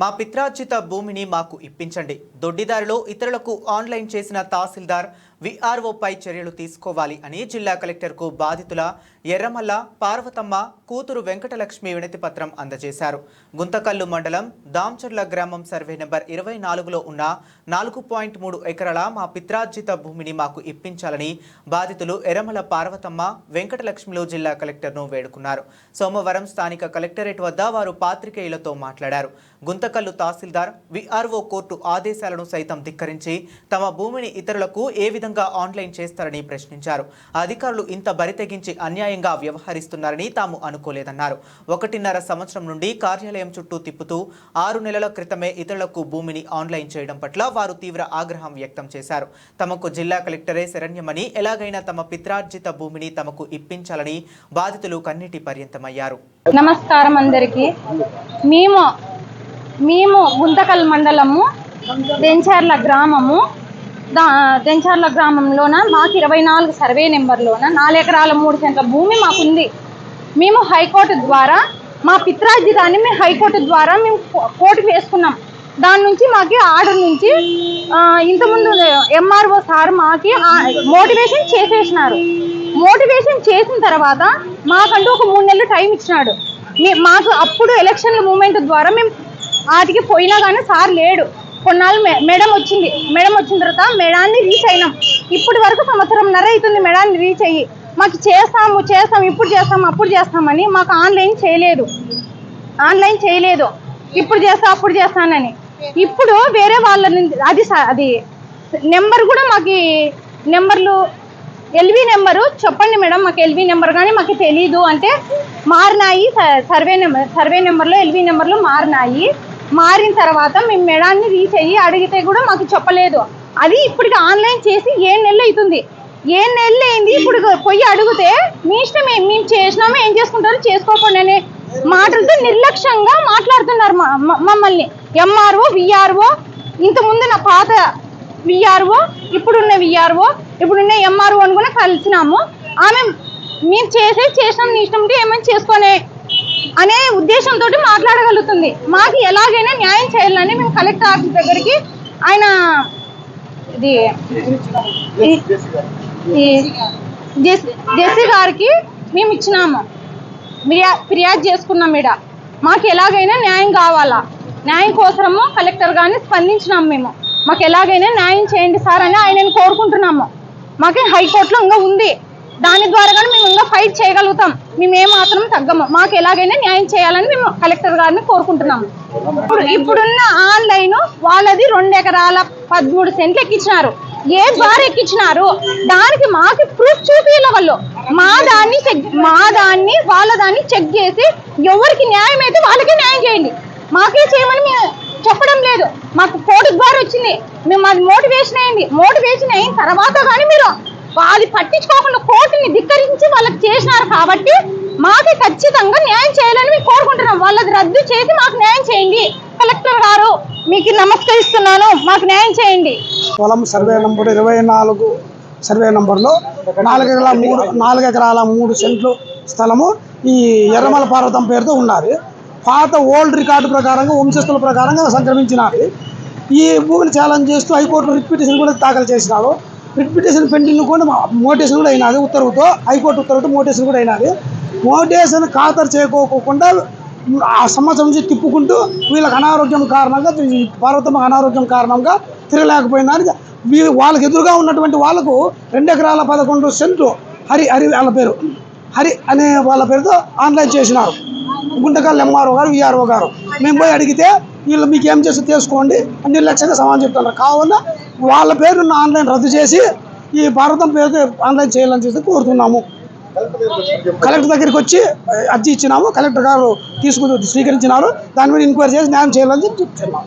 మా పిత్రార్జిత భూమిని మాకు ఇప్పించండి. దొడ్డిదారిలో ఇతరులకు ఆన్లైన్ చేసిన తహసీల్దార్ విఆర్ఓపై చర్యలు తీసుకోవాలి అని జిల్లా కలెక్టర్కు బాధితుల ఎర్రమల్ల పార్వతమ్మ కూతురు వెంకటలక్ష్మి వినతి పత్రం అందజేశారు. గుంతకల్లు మండలం దాంచర్ల గ్రామం సర్వే నెంబర్ ఇరవై నాలుగులో ఉన్న నాలుగు పాయింట్ మూడు ఎకరాల మా పిత్రార్జిత భూమిని మాకు ఇప్పించాలని బాధితులు ఎర్రమల పార్వతమ్మ వెంకటలక్ష్మిలో జిల్లా కలెక్టర్ను వేడుకున్నారు. సోమవారం స్థానిక కలెక్టరేట్ వద్ద వారు పాత్రికేయులతో మాట్లాడారు. గుంతకల్లు తహసీల్దార్ విఆర్ఓ కోర్టు ఆదేశాలను సైతం ధిక్కరించి తమ భూమిని ఇతరులకు ఏ విధంగా ఆన్లైన్ చేస్తారని ప్రశ్నించారు. అధికారులు ఇంత బరితెగించి అన్యాయంగా వ్యవహరిస్తున్నారని తాము అనుకోలేదన్నారు. ఒకటిన్నర సంవత్సరం నుండి కార్యాలయం చుట్టూ తిప్పుతూ ఆరు నెలల క్రితమే ఇతరులకు భూమిని ఆన్లైన్ చేయడం పట్ల వారు తీవ్ర ఆగ్రహం వ్యక్తం చేశారు. తమకు జిల్లా కలెక్టరే శరణ్యమని ఎలాగైనా తమ పిత్రార్జిత భూమిని తమకు ఇప్పించాలని బాధితులు కన్నీటి పర్యంతమయ్యారు. నమస్కారం అందరికీ. మేము మేము గుంతకల్ మండలము వెంచర్ల గ్రామము దా దెంచార్ల గ్రామంలోన మాకు ఇరవై నాలుగు సర్వే నెంబర్లోన నాలుగు ఎకరాల మూడు సెంట్ల భూమి మాకుంది. మేము హైకోర్టు ద్వారా మా పిత్రార్జితాన్ని మేము హైకోర్టు ద్వారా మేము కోర్టు వేసుకున్నాం దాని నుంచి మాకు ఆర్డర్ నుంచి ఇంతకుముందు ఎంఆర్ఓ సార్ మాకి మోటివేషన్ చేసేసినారు. మోటివేషన్ చేసిన తర్వాత మాకంటూ ఒక మూడు నెలలు టైం ఇచ్చినాడు. మే- మాకు అప్పుడు ఎలక్షన్ల మూమెంట్ ద్వారా మేము వాటికి పోయినా కానీ సార్ లేడు. కొన్నాళ్ళు మేడం వచ్చింది. మేడం వచ్చిన తర్వాత మేడాన్ని రీచ్ అయినాం. ఇప్పటి వరకు సంవత్సరంన్నర అవుతుంది మేడాన్ని రీచ్ అయ్యి. మాకు చేస్తాము చేస్తాం ఇప్పుడు చేస్తాం అప్పుడు చేస్తామని మాకు ఆన్లైన్ చేయలేదు. ఆన్లైన్ చేయలేదు. ఇప్పుడు చేస్తా అప్పుడు చేస్తానని. ఇప్పుడు వేరే వాళ్ళ అది స- అది నెంబర్ కూడా మాకు నెంబర్లు ఎల్వి నెంబరు చెప్పండి మేడం మాకు ఎల్వి నెంబర్ కానీ మాకు తెలీదు. అంటే మారినాయి స- సర్వే నెంబర్ సర్వే నెంబర్లో ఎల్వి నెంబర్లు మారినాయి. మారిన తర్వాత మేము మేడాన్ని రీచ్ అయ్యి అడిగితే కూడా మాకు చెప్పలేదు. అది ఇప్పటికి ఆన్లైన్ చేసి ఏ నెల అవుతుంది. ఏ నెల అయింది ఇప్పుడు పోయి అడిగితే మీ ఇష్టం ఏం- మేము చేసినామో ఏం చేసుకుంటారో చేసుకోకుండా అనే మాటలతో నిర్లక్ష్యంగా మాట్లాడుతున్నారు మా- మమ్మల్ని. ఎంఆర్ఓ విఆర్ఓ ఇంత ముందు నా పాత విఆర్ఓ ఇప్పుడున్న విఆర్ఓ ఇప్పుడున్న ఎంఆర్ఓ అని కూడా కలిసినాము. ఆమె మీరు చేసే చేసినాం నీ ఇష్టం ఏమైనా చేసుకునే అనే ఉద్దేశంతో మాట్లాడగలుగుతుంది. మాకు ఎలాగైనా న్యాయం చేయాలని మేము కలెక్టర్ ఆఫీస్ దగ్గరికి ఆయన ఇది జెస్- జెస్సీ గారికి మేము ఇచ్చినాము. ఫిర్యా- ఫిర్యాదు చేసుకున్నాం ఈడ. మాకు ఎలాగైనా న్యాయం కావాలా? న్యాయం కోసము కలెక్టర్ గారిని స్పందించినాం మేము. మాకు ఎలాగైనా న్యాయం చేయండి సార్ అని ఆయనను కోరుకుంటున్నాము. మాకు హైకోర్టులో ఇంకా ఉంది. దాని ద్వారా కానీ మేము ఇంకా ఫైట్ చేయగలుగుతాం. మేము ఏమాత్రం తగ్గము. మాకు ఎలాగైనా న్యాయం చేయాలని మేము కలెక్టర్ గారిని కోరుకుంటున్నాము. ఇప్పుడు ఇప్పుడున్న ఆన్లైన్ వాళ్ళది రెండు ఎకరాల పదమూడు సెంట్లు ఎక్కించినారు ఏ ద్వారా ఎక్కించినారు దానికి మాకు ప్రూఫ్ చూపించాల వాళ్ళు. మా దాన్ని చెక్ మా దాన్ని వాళ్ళ దాన్ని చెక్ చేసి ఎవరికి న్యాయం అయితే వాళ్ళకే న్యాయం చేయండి. మాకే చేయమని మేము చెప్పడం లేదు. మాకు కోటి ద్వారా వచ్చింది. మేము అది మోటివేషన్ అయింది మోటివేషన్ అయిన తర్వాత కానీ మీరు అది పట్టించుకోకుండా కోర్టుని ధిక్కరించి వాళ్ళకి చేసినారు కాబట్టి మాకు ఖచ్చితంగా న్యాయం చేయాలని మేము కోరుకుంటున్నాం. వాళ్ళది రద్దు చేసి మాకు న్యాయం చేయండి. కలెక్టర్ గారు మీకు నమస్కరిస్తున్నాను. మాకు న్యాయం చేయండి. పొలం సర్వే నంబర్ ఇరవై నాలుగు సర్వే నంబర్లో నాలుగు ఎకరాల మూడు నాలుగు ఎకరాల మూడు సెంట్లు స్థలము ఈ ఎర్రమల పార్వతం పేరుతో ఉన్నది. పాత ఓల్డ్ రికార్డు ప్రకారంగా వంశస్థుల ప్రకారంగా సంక్రమించినది ఈ భూమిని ఛాలెంజ్ చేస్తూ హైకోర్టు రిట్ పిటిషన్ కూడా దాఖలు చేసినారు. రిట్ పిటిషన్ పెండింగ్ కూడా మోటేషన్ కూడా అయినది. ఉత్తర్వుతో హైకోర్టు ఉత్తర్వుతో మోటేషన్ కూడా అయినది. మోటేషన్ ఖాతరు చేయకోకుండా ఆ సంవత్సరం నుంచి తిప్పుకుంటూ వీళ్ళకి అనారోగ్యం కారణంగా పార్వతమ్మ అనారోగ్యం కారణంగా తిరగలేకపోయినారు వీళ్ళు వాళ్ళకి ఎదురుగా ఉన్నటువంటి వాళ్ళకు రెండు ఎకరాల పదకొండు సెంట్లు హరి హరి వాళ్ళ పేరు హరి అనే వాళ్ళ పేరుతో ఆన్లైన్ చేసినారు. గుంటకల్ ఎంఆర్ఓ గారు విఆర్ఓ గారు. మేము పోయి అడిగితే వీళ్ళు మీకు ఏం చేసి తీసుకోండి అన్ని నిర్లక్ష్యంగా సమాధానం చెప్తున్నారు. కావున వాళ్ళ పేరున్న ఆన్లైన్ రద్దు చేసి ఈ భారతం పేరు ఆన్లైన్ చేయాలని చేసి కోరుతున్నాము. కలెక్టర్ దగ్గరికి వచ్చి అర్జీ ఇచ్చినాము. కలెక్టర్ గారు తీసుకుని స్వీకరించినారు. దాని మీద ఎంక్వైరీ చేసి న్యాయం చేయాలని చెప్పి చెప్తున్నాము.